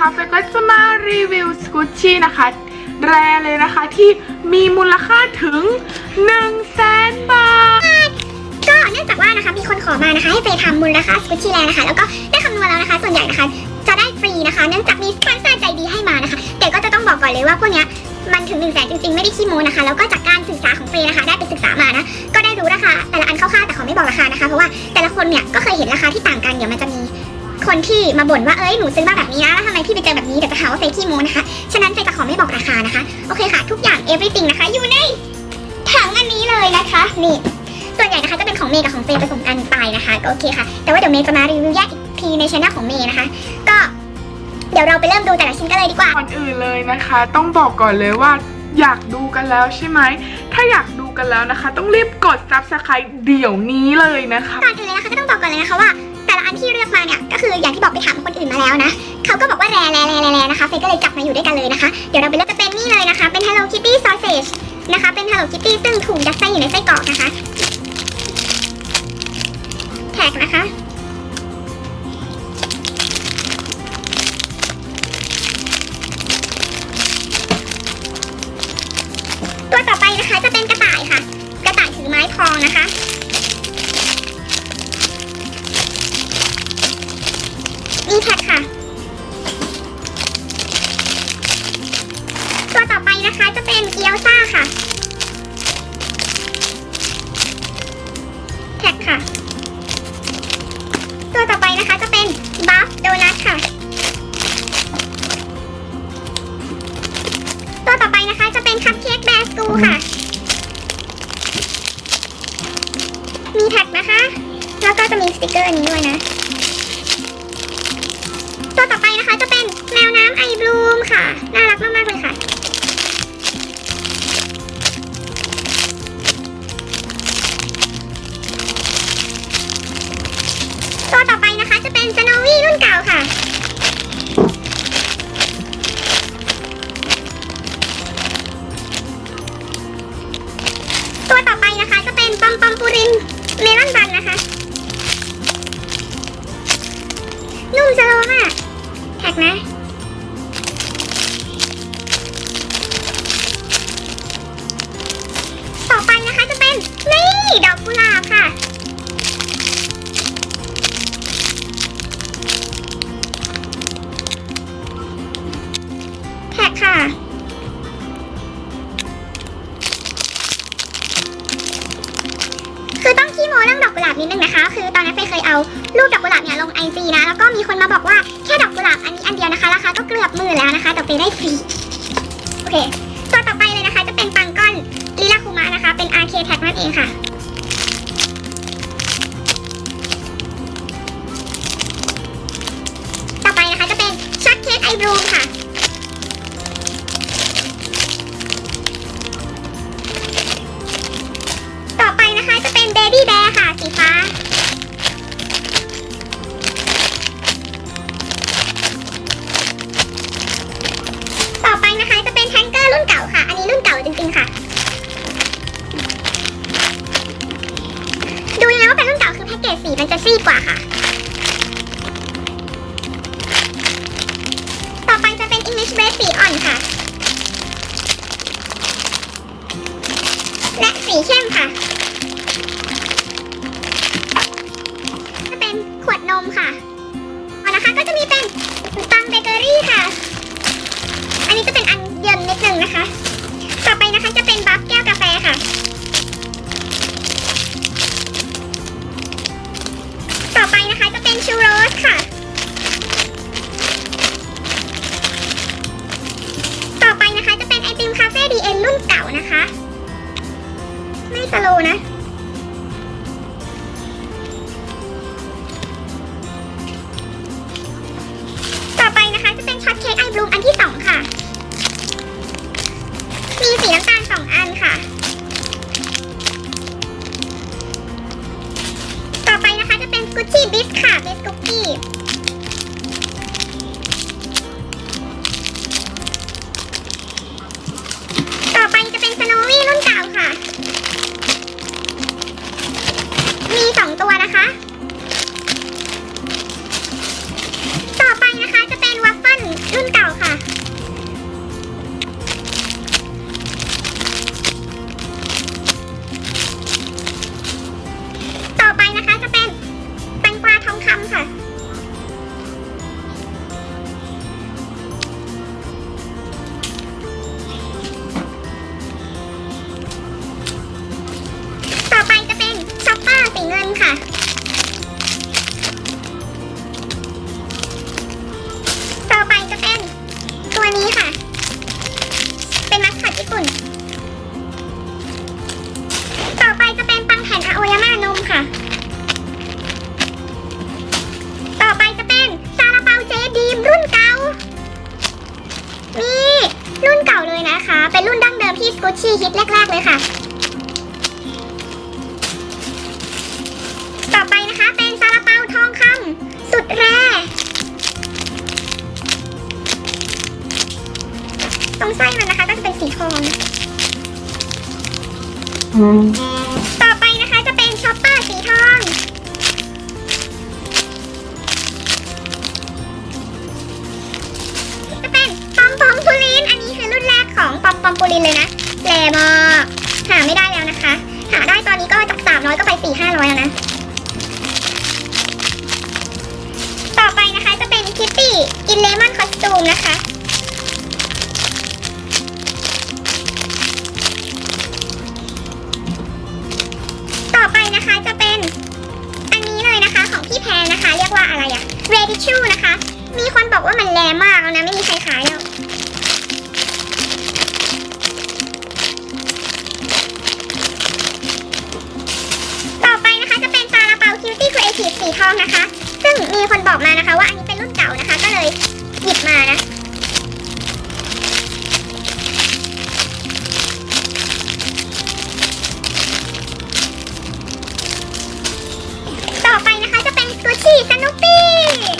นะคะเฟยก็จะมารีวิวสกูชี่นะคะแรเลยนะคะที่มีมูลค่าถึง1 0 0 0 0แสนบาท ก็เนื่องจากว่านะคะมีคนขอมานะคะให้ไปทำมูลนะคะสกุชชี่แลนนะคะ แล้วก็ได้คำนวณแล้วนะคะ ส่วนใหญ่นะคะ จะได้ฟรีนะคะ เนื่องจากมีสปอนเซอร์ใจดีให้มานะคะ แต่ก็จะต้องบอกก่อนเลยว่าพวกเนี้ยมันถึง1นึ่งแสนจริงๆ ไม่ได้ขี้โม้นะคะ แล้วก็จากการศึกษาของเฟรนะคะ ได้ไปศึกษามานะ ก็ได้รู้ราคาแต่ละอันคร่าวๆแต่ขอไม่บอกราคานะคะ เพราะว่าแต่ละคนเนี่ยก็เคยเห็นราคาที่ต่างกันเดี๋ยวมันจะมี คนที่มาบ่นว่าเอ้ยหนูซื้อมาแบบนี้นะแล้วทำไมพี่ไปเจอแบบนี้เดี๋ยวจะหาว่าเฟรขี้โม้นะคะ ฉะนั้นเฟรจะขอไม่บอกราคานะคะ โอเคค่ะ ทุกอย่าง everything นะคะ อยู่ในถังอันนี้เลยนะคะนี่ส่วนใหญ่นะคะจะเป็นของเมย์กับของเฟย์ผสมกันไปนะคะก็โอเคค่ะ แต่ว่าเดี๋ยวเมย์จะมารีวิวแยกอีกทีในช่องของเมย์นะคะ ก็เดี๋ยวเราไปเริ่มดูแต่ละชิ้นกันเลยดีกว่า ก่อนอื่นเลยนะคะ ต้องบอกก่อนเลยว่าอยากดูกันแล้วใช่ไหม ถ้าอยากดูกันแล้วนะคะ ต้องรีบกด subscribe เดี๋ยวนี้เลยนะคะ ก่อนอื่นเลยนะคะก็ต้องบอกก่อนเลยนะคะว่าแต่ ละอันที่เลือกมาเนี่ยก็คืออย่างที่บอกไปถามคนอื่นมาแล้วนะเขาก็บอกว่าแรแรแรแรแรนะคะเฟย์ก็เลยจับมาอยู่ด้วยกันเลยนะคะ เดี๋ยวเราไปเลือกจะเป็นนี่เลยนะคะ เป็น Hello Kitty Sausage นะคะ เป็น Hello Kitty ซึ่งถูกยัดไส้อยู่ในไส้กรอกนะคะแท็กนะคะ เป็นสโนวี่รุ่นเก่าค่ะ ตัวต่อไปนะคะจะเป็นปอมปอมปูรินเมลอนบันนะคะ นุ่มสโลว์มากแท็กนะ ค่ะ คือต้องขี้โม้เรื่องดอกกุหลาบนิดนึงนะคะ คือตอนนั้นเฟยเคยเอารูปดอกกุหลาบเนี่ยลงไอจีนะ แล้วก็มีคนมาบอกว่าแค่ดอกกุหลาบอันนี้อันเดียวนะคะ ราคาก็เกือบหมื่นแล้วนะคะ แต่เฟยได้ฟรี โอเค ตัวต่อไปเลยนะคะ จะเป็นปังก้อนลิลาคุมะนะคะ เป็น RK Tag นั่นเองค่ะ อ่อนค่ะ และสีเข้มค่ะ จะเป็นขวดนมค่ะอ๋อนะคะก็จะมีเป็นปังเบเกอรี่ค่ะ อันนี้จะเป็นอันเยินนิดนึงนะคะ เอ็นะคะ ไม่สโลว์นะ ต่อไปนะคะจะเป็นช็อตเค้กไอบลูมอันที่สองค่ะ มีสีน้ำตาลสองอันค่ะ ต่อไปนะคะจะเป็นกุชชี่บิสค่ะเบสคุกกี้ กูชี่ฮิตแรกๆเลยค่ะ ต่อไปนะคะเป็นซาลาเปาทองคำสุดแรตรงไส้มันนะคะก็จะเป็นสีทองต่อไปนะคะจะเป็นช็อปเปอร์สีทอง จะเป็นปอมปอมปูลิน อันนี้คือรุ่นแรกของปอมปอมปูลินเลยนะ แหลมากหาไม่ได้แล้วนะคะ หาได้ตอนนี้ก็จาก300ก็ไป4 500แล้วนะ ต่อไปนะคะจะเป็นคิตตี้กินเลมอนคอสตูมนะคะต่อไปนะคะจะเป็นอันนี้เลยนะคะของพี่แพรนะคะเรียกว่าอะไรอะ ready to นะคะ มีคนบอกว่ามันแรงมากแล้วนะ ไม่มีใครขายแล้ว องนะคะ ซึ่งมีคนบอกมานะคะว่าอันนี้เป็นรุ่นเก่านะคะ ก็เลยหยิบมานะ ต่อไปนะคะจะเป็นสกูชี่สนุปปี้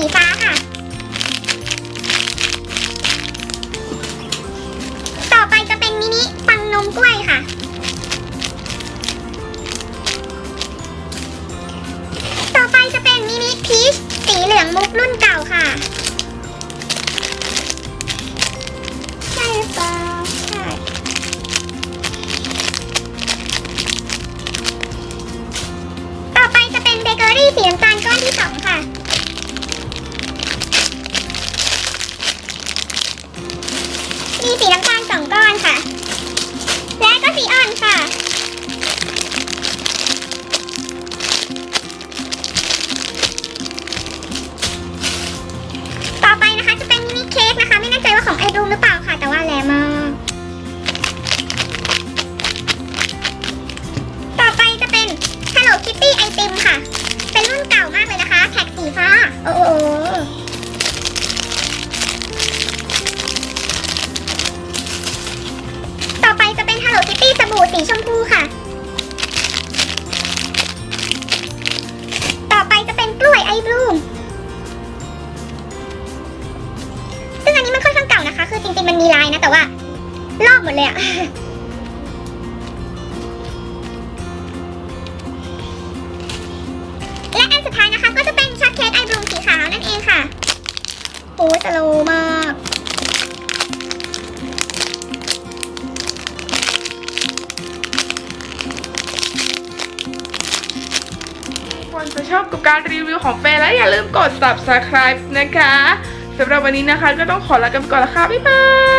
สีฟ้าค่ะ ต่อไปจะเป็นมินิปังนมกล้วยค่ะ ต่อไปจะเป็นมินิพีชสีเหลืองมุกรุ่นเก่าค่ะ มีสีน้ำตาลสองก้อนค่ะ และก็สีอ่อนค่ะ ต่อไปนะคะจะเป็นมินิเค้กนะคะ ไม่แน่ใจว่าของไอรูมหรือเปล่าค่ะ แต่ว่าแรงมากต่อไปจะเป็น Hello Kitty ไอติมค่ะ เป็นรุ่นเก่ามากเลยนะคะ แท็กสีฟ้า โอ้โห สีชมพูค่ะ ต่อไปจะเป็นกล้วยไอบลูม ซึ่งอันนี้มันค่อนข้างเก่านะคะ คือจริงๆมันมีลายนะ แต่ว่า ลอกหมดเลยอะและอันสุดท้ายนะคะ ก็จะเป็นช็อตเค้กไอบลูมสีขาวนั่นเองค่ะโอ้สโล กับการรีวิวของเฟย์และอย่าลืมกด subscribe นะคะสำหรับวันนี้นะคะก็ต้องขอลากันก่อนละค่ะ บ๊ายบาย